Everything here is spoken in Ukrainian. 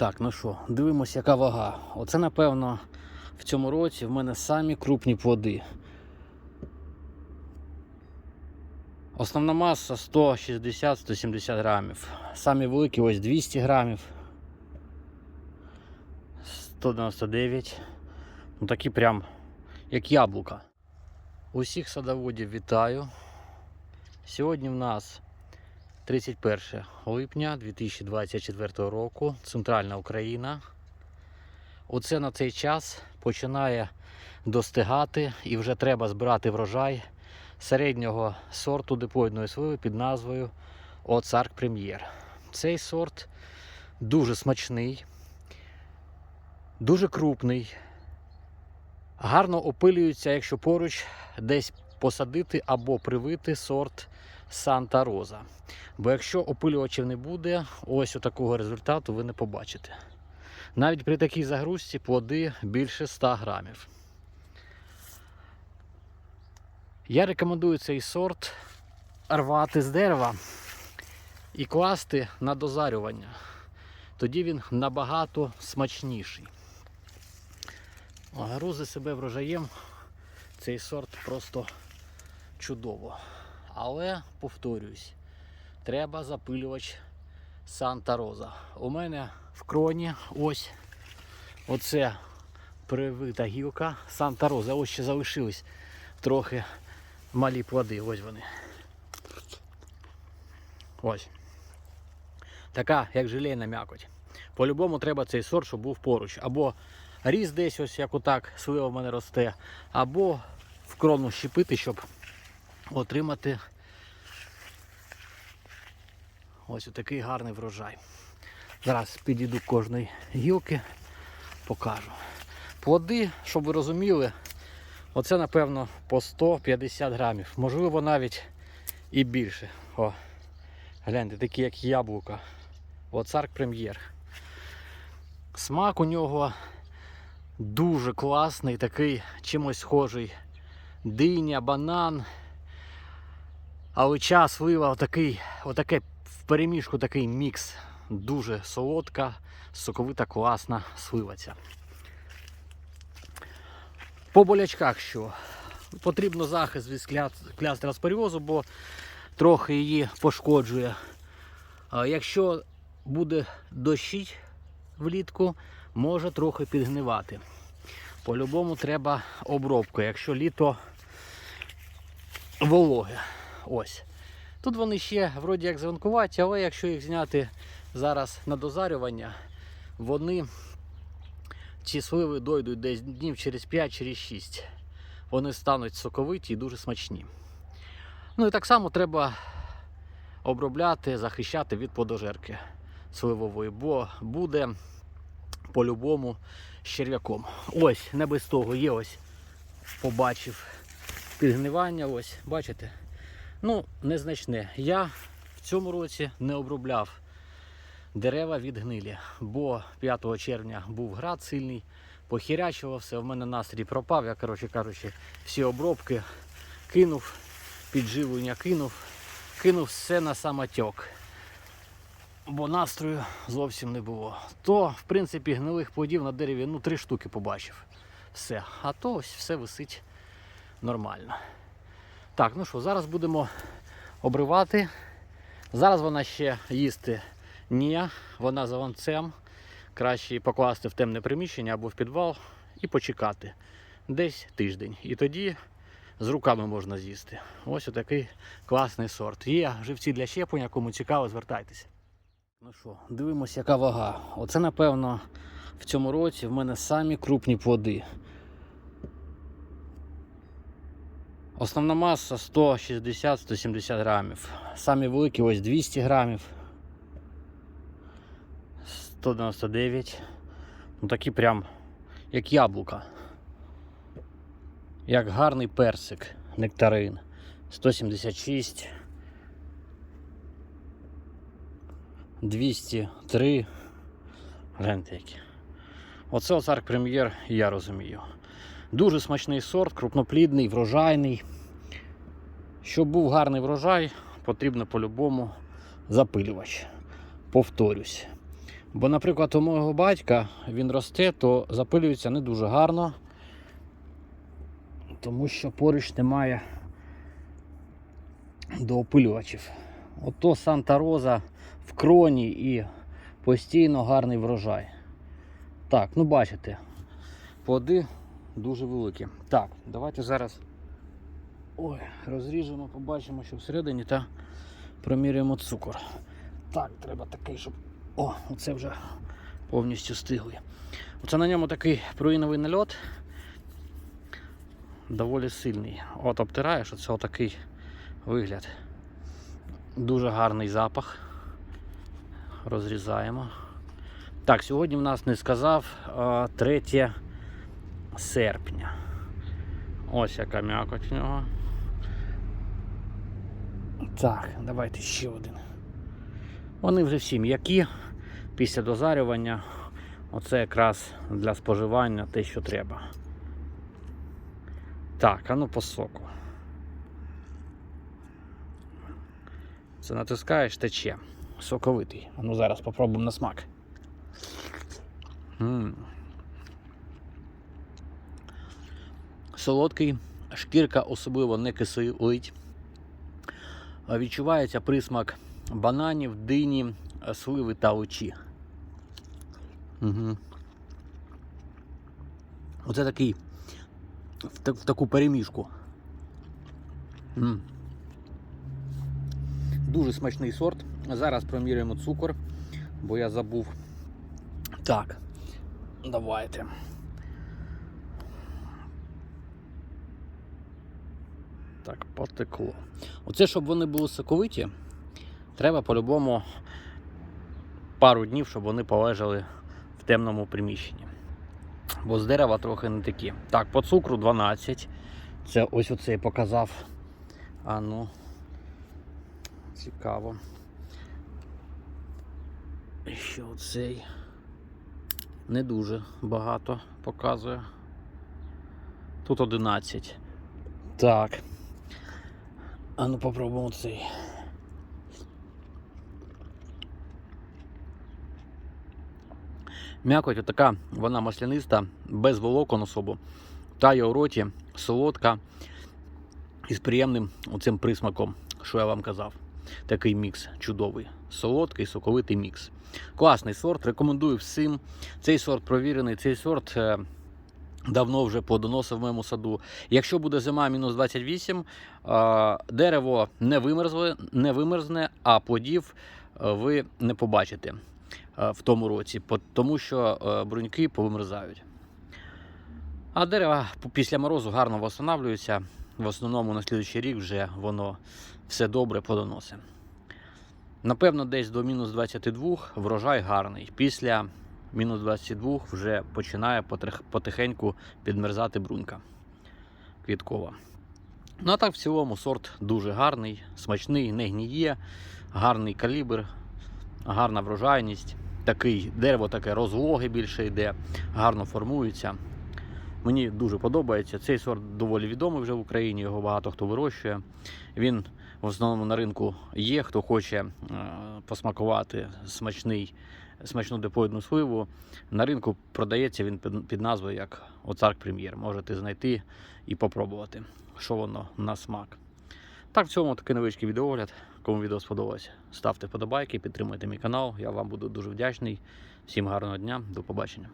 Так, ну що, дивимося, яка вага. Оце, напевно, в цьому році в мене самі крупні плоди. Основна маса 160-170 грамів. Самі великі ось 200 грамів. 199. Ну такі прям як яблука. Усіх садоводів вітаю. Сьогодні в нас 31 липня 2024 року, Центральна Україна. Оце на цей час починає достигати і вже треба збирати врожай середнього сорту диплоїдної сливи під назвою Оцарк Прем'єр. Цей сорт дуже смачний, дуже крупний, гарно опилюється, якщо поруч десь посадити або привити сорт Санта Роза. Бо якщо опилювачів не буде, ось такого результату ви не побачите. Навіть при такій загрузці плоди більше 100 грамів. Я рекомендую цей сорт рвати з дерева і класти на дозарювання. Тоді він набагато смачніший. Грузи себе врожаєм цей сорт просто чудово. Але повторюсь, треба запилювач Санта Роза. У мене в кроні ось оце привита гілка Санта Роза. Ось ще залишились трохи малі плоди. Ось вони. Ось. Така, як желейна м'якоть. По-любому треба цей сорт, щоб був поруч. Або ріс десь, ось як отак, слива в мене росте, або в крону щепити, щоб отримати ось такий гарний врожай. Зараз підійду кожної гілки, покажу. Плоди, щоб ви розуміли, оце напевно по 150 грамів, можливо навіть і більше. О, гляньте, такі як яблука. Оцарк прем'єр. Смак у нього дуже класний, такий чимось схожий. Диня, банан. Алича, слива, отакий, отаке в переміжку такий мікс. Дуже солодка, соковита, класна слива ця. По болячках що? Потрібно захист від споріозу, бо трохи її пошкоджує. Якщо буде дощить влітку, може трохи підгнивати. По-любому треба обробка, якщо літо вологе. Ось. Тут вони ще вроді як зеленкуваті, але якщо їх зняти зараз на дозарювання, вони ці сливи дойдуть десь днів через 5 через 6. Вони стануть соковиті і дуже смачні. Ну і так само треба обробляти, захищати від подожерки сливової, бо буде по-любому з черв'яком. Ось, не без того є ось, побачив підгнивання, ось, бачите? Ну, незначне. Я в цьому році не обробляв дерева від гнилі, бо 5 червня був град сильний, похірячував все, в мене настрій пропав. Я, коротше кажучи, всі обробки кинув, підживлення кинув, кинув все на самотек. Бо настрою зовсім не було. То, в принципі, гнилих плодів на дереві ну, три штуки побачив. Все. А то ось все висить нормально. Так, ну що, зараз будемо обривати. Зараз вона ще їсти ні, вона за ланцем. Краще її покласти в темне приміщення або в підвал і почекати десь тиждень. І тоді з руками можна з'їсти. Ось отакий класний сорт. Є живці для щеплення, кому цікаво, звертайтеся. Ну що, дивимося, яка вага. Оце, напевно, в цьому році в мене самі крупні плоди. Основна маса 160-170 грамів. Самі великі ось 200 грамів. 199. Ну такі прям як яблука. Як гарний персик, нектарин. 176. 203. Гляньте які. Оце оцарк прем'єр, я розумію. Дуже смачний сорт, крупноплідний, врожайний. Щоб був гарний врожай, потрібно по-любому запилювач. Повторюсь. Бо, наприклад, у мого батька він росте, то запилюється не дуже гарно, тому що поруч немає до опилювачів. Ото Санта Роза в кроні і постійно гарний врожай. Так, ну бачите, плоди дуже великі. Так, давайте зараз ой, розріжемо, побачимо, що всередині та проміряємо цукор. Так, треба такий, щоб. О, оце вже повністю стиглий. Оце на ньому такий пруїновий нальот. Доволі сильний. От обтираєш, оце отакий вигляд. Дуже гарний запах. Розрізаємо. Так, сьогодні в нас не сказав а, 3 серпня. Ось яка м'якоть в нього. Так, давайте ще один. Вони вже всі м'які після дозарювання. Оце якраз для споживання те, що треба. Так, а ну по соку. Це натискаєш, тече. Соковитий. А ну зараз попробуємо на смак. м Солодкий, шкірка особливо не кисилить. Відчувається присмак бананів, дині, сливи та очі. Угу. Оце такий в, та- в таку переміжку. М. Дуже смачний сорт. Зараз проміряємо цукор, бо я забув. Так, давайте. Так, потекло. Оце, щоб вони були соковиті, треба по-любому пару днів, щоб вони полежали в темному приміщенні. Бо з дерева трохи не такі. Так, по цукру 12. Це ось оцей показав. А ну, цікаво. Ще оцей не дуже багато показує. Тут 11. Так. А ну попробуємо цей. М'якоть така, вона масляниста, без волокон особо. Тає у роті, солодка і з приємним оцим присмаком, що я вам казав. Такий мікс чудовий. Солодкий, соковитий мікс. Класний сорт, рекомендую всім. Цей сорт провірений, цей сорт е, давно вже плодоносив в моєму саду. Якщо буде зима мінус 28, е, дерево не вимерзле, не вимерзне, а плодів е, ви не побачите е, в тому році, тому що е, бруньки повимерзають. А дерева після морозу гарно восстанавлюються. В основному на слідуючий рік вже воно все добре плодоносить. Напевно, десь до мінус 22 врожай гарний. Після мінус 22 вже починає потихеньку підмерзати брунька квіткова. Ну а так в цілому сорт дуже гарний, смачний, не гніє, гарний калібр, гарна врожайність. Такий дерево таке розлоге більше йде, гарно формується. Мені дуже подобається. Цей сорт доволі відомий вже в Україні, його багато хто вирощує. Він в основному на ринку є. Хто хоче е, посмакувати смачний, смачну депоїдну сливу. На ринку продається він під, назвою як Оцарк Прем'єр. Можете знайти і попробувати, що воно на смак. Так, в цьому такий невеличкий відеогляд. Кому відео сподобалось, ставте вподобайки, підтримуйте мій канал. Я вам буду дуже вдячний. Всім гарного дня, до побачення.